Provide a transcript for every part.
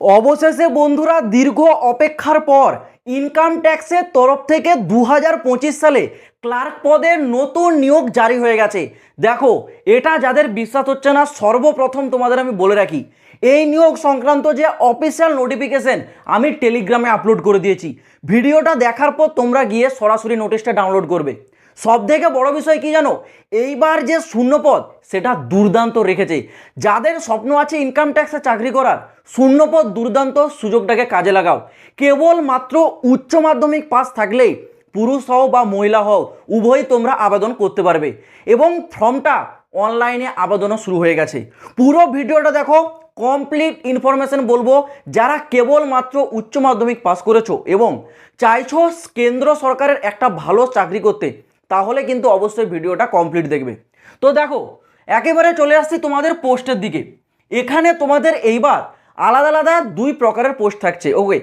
অবশেষে বন্ধুরা দীর্ঘ অপেক্ষার পর ইনকাম ট্যাক্সের তরফ থেকে দু হাজার পঁচিশ সালে ক্লার্ক পদের নতুন নিয়োগ জারি হয়ে গেছে। দেখো, এটা যাদের বিশ্বাস হচ্ছে না, সর্বপ্রথম তোমাদের আমি বলে রাখি, এই নিয়োগ সংক্রান্ত যে অফিসিয়াল নোটিফিকেশন আমি টেলিগ্রামে আপলোড করে দিয়েছি। ভিডিওটা দেখার পর তোমরা গিয়ে সরাসরি নোটিশটা ডাউনলোড করবে। সব থেকে বড় বিষয় কি জানো? এইবার যে শূন্যপদ, সেটা দুর্দান্ত রেখেছে। যাদের স্বপ্ন আছে ইনকাম ট্যাক্সে চাকরি করার, শূন্যপদ দুর্দান্ত সুযোগটাকে কাজে লাগাও। কেবল মাত্র উচ্চ মাধ্যমিক পাস থাকলেই পুরুষ হও বা মহিলা হও, উভয়ই তোমরা আবেদন করতে পারবে। এবং ফর্মটা অনলাইনে আবেদনও শুরু হয়ে গেছে। পুরো ভিডিওটা দেখো কমপ্লিট ইনফরমেশন বলব, যারা কেবলমাত্র উচ্চ মাধ্যমিক পাস করেছ এবং চাইছো কেন্দ্র সরকারের একটা ভালো চাকরি করতে তাহলে কিন্তু অবশ্যই ভিডিওটা কমপ্লিট দেখবে। তো দেখো, একেবারে চলে আসছি তোমাদের পোস্টের দিকে। এখানে তোমাদের এইবার আলাদা আলাদা দুই প্রকারের পোস্ট থাকছে, ওকে?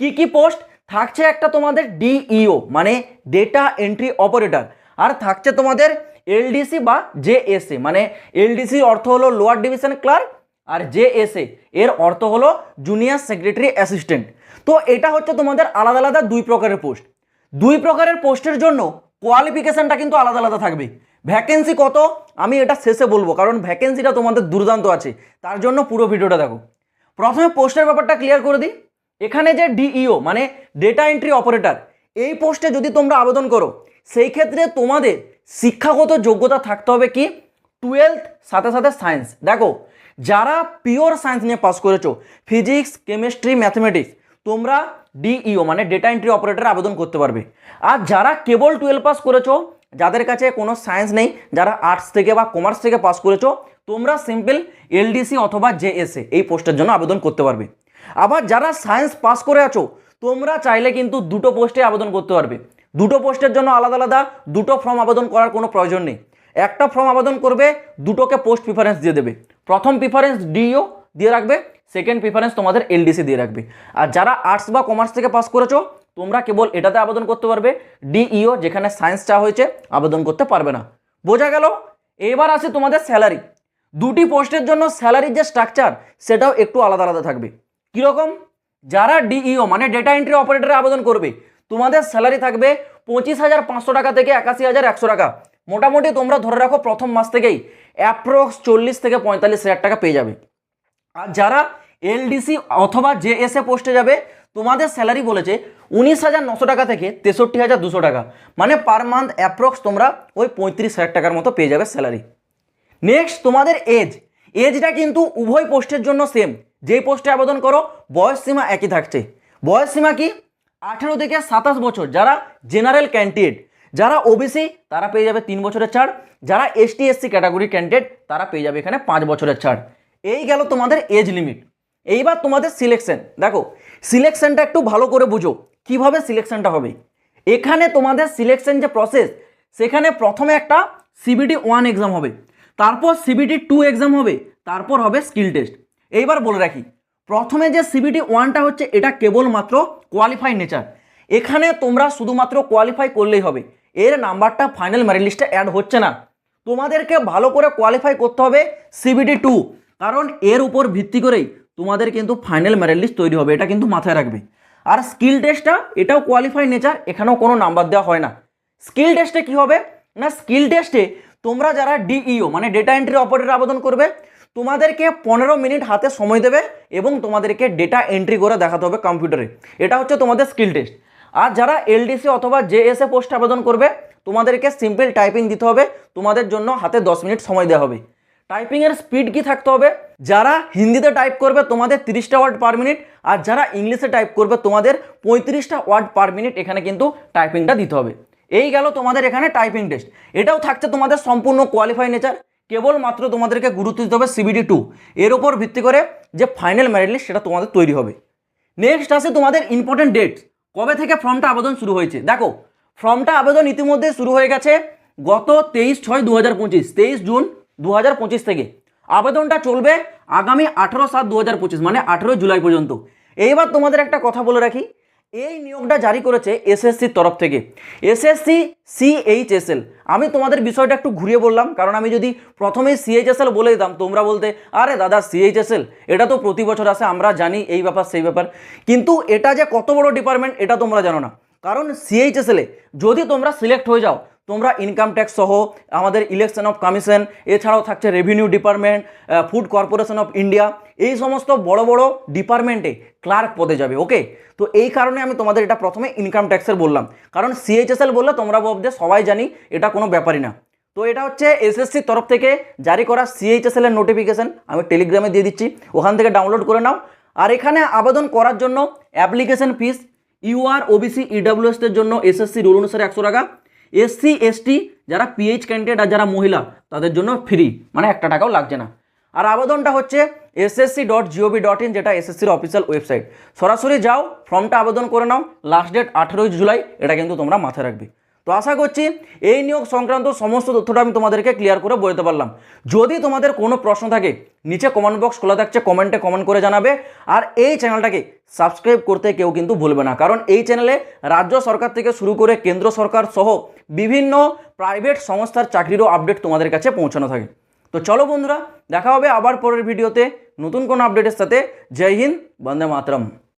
কি কি পোস্ট? থাকছে একটা তোমাদের ডিইও মানে ডেটা এন্ট্রি অপারেটর আর থাকছে তোমাদের এলডিসি বা জেএসএ মানে এলডিসি অর্থ হলো লোয়ার ডিভিশন ক্লার্ক আর জেএসএ, এর অর্থ হলো জুনিয়র সেক্রেটারি অ্যাসিস্ট্যান্ট তো এটা হচ্ছে তোমাদের আলাদা আলাদা দুই প্রকারের পোস্ট। দুই প্রকারের পোস্টের জন্য কোয়ালিফিকেশানটা কিন্তু আলাদা আলাদা থাকবে। ভ্যাকেন্সি কত? আমি এটা শেষে বলব, কারণ ভ্যাকেন্সিটা তোমাদের দুর্দান্ত আছে। তার জন্য পুরো ভিডিওটা দেখো। প্রথমে পোস্টের ব্যাপারটা ক্লিয়ার করে দিই। এখানে যে ডিইও মানে ডেটা এন্ট্রি অপারেটর এই পোস্টে যদি তোমরা আবেদন করো, সেই ক্ষেত্রে তোমাদের শিক্ষাগত যোগ্যতা থাকতে হবে কি? টুয়েলথ সাথে সাথে সায়েন্স দেখো, যারা পিওর সায়েন্স নিয়ে পাস করেছ ফিজিক্স কেমিস্ট্রি ম্যাথমেটিক্স তোমরা ডিইও মানে ডেটা এন্ট্রি অপারেটর আবেদন করতে পারবে। আর যারা কেবল টুয়েলভ পাস করেছ, যাদের কাছে কোনো সায়েন্স নেই, যারা আর্টস থেকে বা কমার্স থেকে পাস করেছ, তোমরা সিম্পল এলডিসি অথবা জেএসএ এই পোস্টের জন্য আবেদন করতে পারবে। আবার যারা সায়েন্স পাস করে আছো, তোমরা চাইলে কিন্তু দুটো পোস্টে আবেদন করতে পারবে। দুটো পোস্টের জন্য আলাদা আলাদা, দুটো ফর্ম আবেদন করার কোনো প্রয়োজন নেই। একটা ফর্ম আবেদন করবে, দুটোকে পোস্ট প্রিফারেন্স দিয়ে দেবে। প্রথম প্রিফারেন্স ডিও দিয়ে রাখবে সেকেন্ড প্রিফারেন্স তোমাদের এলডিসি দিয়ে রাখবে। আর যারা আর্টস বা কমার্স থেকে পাস করেছ, তোমরা কেবল এটাতে আবেদন করতে পারবে ডিইও যেখানে সায়েন্স চা হয়েছে, আবেদন করতে পারবে না। বোঝা গেল? এবার আসে তোমাদের স্যালারি দুটি পোস্টের জন্য স্যালারির যে স্ট্রাকচার সেটাও একটু আলাদা আলাদা থাকবে। কীরকম? যারা ডিইও মানে ডেটা এন্ট্রি অপারেটরে আবেদন করবে, তোমাদের স্যালারি থাকবে পঁচিশ হাজার পাঁচশো টাকা থেকে একাশি হাজার একশো টাকা। মোটামুটি তোমরা ধরে রাখো প্রথম মাস থেকেই অ্যাপ্রক্স চল্লিশ থেকে পঁয়তাল্লিশ হাজার টাকা পেয়ে যাবে। আর যারা এলডিসি অথবা জেএসএ পোস্টে যাবে, তোমাদের স্যালারি বলেছে উনিশ হাজার নশো টাকা থেকে তেষট্টি হাজার দুশো টাকা। মানে পার মান্থ অ্যাপ্রক্স তোমরা ওই পঁয়ত্রিশ হাজার টাকার মতো পেয়ে যাবে স্যালারি। নেক্সট, তোমাদের এজ। এজটা কিন্তু উভয় পোস্টের জন্য সেম যেই পোস্টে আবেদন করো, বয়স সীমা একই থাকছে। বয়স সীমা কি? আঠেরো থেকে সাতাশ বছর। যারা জেনারেল ক্যান্ডিডেট, যারা ওবিসি তারা পেয়ে যাবে তিন বছরের ছাড়। যারা এসটি এসসি ক্যাটাগরি ক্যান্ডিডেট তারা পেয়ে যাবে এখানে পাঁচ বছরের ছাড়। এই গেল তোমাদের এজ লিমিট এইবার তোমাদের সিলেকশন দেখো সিলেকশনটা একটু ভালো করে বুঝো। কীভাবে সিলেকশনটা হবে? এখানে তোমাদের সিলেকশন যে প্রসেস সেখানে প্রথমে একটা সিবিটি ওয়ান এক্সাম হবে। তারপর সিবিটি টু এক্সাম হবে। তারপর হবে স্কিল টেস্ট এইবার বলে রাখি, প্রথমে যে সিবিটি ওয়ানটা হচ্ছে, এটা কেবলমাত্র কোয়ালিফাই নেচার এখানে তোমরা শুধুমাত্র কোয়ালিফাই করলেই হবে। এর নাম্বারটা ফাইনাল মেরিট লিস্টে অ্যাড হচ্ছে না। তোমাদেরকে ভালো করে কোয়ালিফাই করতে হবে সিবিটি টু কারণ এর উপর ভিত্তি করেই তোমাদের কিন্তু ফাইনাল মেরিট লিস্ট তৈরি হবে, এটা কিন্তু মাথায় রাখবে। আর স্কিল টেস্টটা এটাও কোয়ালিফাই নেচার এখানেও কোনো নাম্বার দেওয়া হয় না। স্কিল টেস্টে কি হবে? না স্কিল টেস্টে তোমরা যারা ডিইও মানে ডেটা এন্ট্রি অপারেটর আবেদন করবে, তোমাদেরকে পনেরো মিনিট হাতে সময় দেবে এবং তোমাদেরকে ডেটা এন্ট্রি করে দেখাতে হবে কম্পিউটারে এটা হচ্ছে তোমাদের স্কিল টেস্ট আর যারা এলডিসি অথবা জেএসএ পোস্ট আবেদন করবে, তোমাদেরকে সিম্পল টাইপিং দিতে হবে, তোমাদের জন্য হাতে দশ মিনিট সময় দেওয়া হবে। টাইপিংয়ের স্পিড কি থাকতে হবে? যারা হিন্দিতে টাইপ করবে তোমাদের তিরিশটা ওয়ার্ড পার মিনিট আর যারা ইংলিশে টাইপ করবে তোমাদের পঁয়ত্রিশটা ওয়ার্ড পার মিনিট এখানে কিন্তু টাইপিংটা দিতে হবে। এই গেল তোমাদের এখানে টাইপিং টেস্ট এটাও থাকছে তোমাদের সম্পূর্ণ কোয়ালিফাই নেচার কেবলমাত্র তোমাদেরকে গুরুত্ব দিতে হবে সিবিডি টু এর উপর ভিত্তি করে যে ফাইনাল মেরিট লিস্ট সেটা তোমাদের তৈরি হবে। নেক্সট আসে তোমাদের ইম্পর্টেন্ট ডেট কবে থেকে ফর্মটা আবেদন শুরু হয়েছে? দেখো ফর্মটা আবেদন ইতিমধ্যে শুরু হয়ে গেছে গত তেইশ ছয় দু হাজার পঁচিশ, তেইশ জুন দু হাজার পঁচিশ থেকে। আবেদনটা চলবে আগামী আঠেরো সাত দু মানে আঠেরোই জুলাই পর্যন্ত। এইবার তোমাদের একটা কথা বলে রাখি, এই নিয়োগটা জারি করেছে এসএসসির তরফ থেকে। এসএসসি সিএইচএসএল আমি তোমাদের বিষয়টা একটু ঘুরিয়ে বললাম, কারণ আমি যদি প্রথমেই সিএইচএসএল বলে দিতাম, তোমরা বলতে, আরে দাদা সিএইচএসএল এটা তো প্রতি বছর আসে, আমরা জানি এই ব্যাপার, সেই ব্যাপার। কিন্তু এটা যে কত বড় ডিপার্টমেন্ট, এটা তোমরা জানো না। কারণ সিএইচএসএলে যদি তোমরা সিলেক্ট হয়ে যাও তোমরা ইনকাম ট্যাক্স সহ আমাদের ইলেকশন অফ কমিশন এছাড়াও থাকছে revenue department food corporation of India এই সমস্ত বড় বড় ডিপার্টমেন্টে ক্লার্ক পদে যাবে ওকে তো এই কারণে আমি তোমাদের এটা প্রথমে ইনকাম ট্যাক্সের বললাম। কারণ সিএইচএসএল বললে তোমরা ভাববে, সবাই জানি, এটা কোনো ব্যাপারই না। তো এটা হচ্ছে এসএসসির তরফ থেকে জারি করা সিএইচএসএল এর নোটিফিকেশন আমি টেলিগ্রামে দিয়ে দিচ্ছি, ওখান থেকে ডাউনলোড করে নাও। আর এখানে আবেদন করার জন্য অ্যাপ্লিকেশন ফিস ইউআর ওবিসি ইডাব্লিউএসদের জন্য এসএসসি রুল অনুসারে একশো টাকা এসসি এসটি যারা পিএইচ ক্যান্ডিডেট আর যারা মহিলা, তাদের জন্য ফ্রি মানে একটা টাকাও লাগছে না। আর আবেদনটা হচ্ছে SSC dot gov dot in যেটা এসএসসির অফিসিয়াল ওয়েবসাইট সরাসরি যাও ফর্মটা আবেদন করে নাও লাস্ট ডেট আঠেরোই জুলাই, এটা কিন্তু তোমরা মাথায় রাখবে। তো আশা করছি এই নিয়োগ সংক্রান্ত সমস্ত তথ্যটা আমি তোমাদেরকে ক্লিয়ার করে বলতে পারলাম। যদি তোমাদের কোনো প্রশ্ন থাকে, নিচে কমেন্ট বক্স খোলা থাকছে কমেন্টে কমেন্ট করে জানাবে। আর এই চ্যানেলটাকে সাবস্ক্রাইব করতে কেউ কিন্তু ভুলবে না। কারণ এই চ্যানেলে রাজ্য সরকার থেকে শুরু করে কেন্দ্র সরকার সহ বিভিন্ন প্রাইভেট সংস্থার চাকরিরও আপডেট তোমাদের কাছে পৌঁছানো থাকে। তো চলো বন্ধুরা, দেখা হবে আবার পরের ভিডিওতে নতুন কোনো আপডেটের সাথে। জয় হিন্দ, বন্দে মাতরম।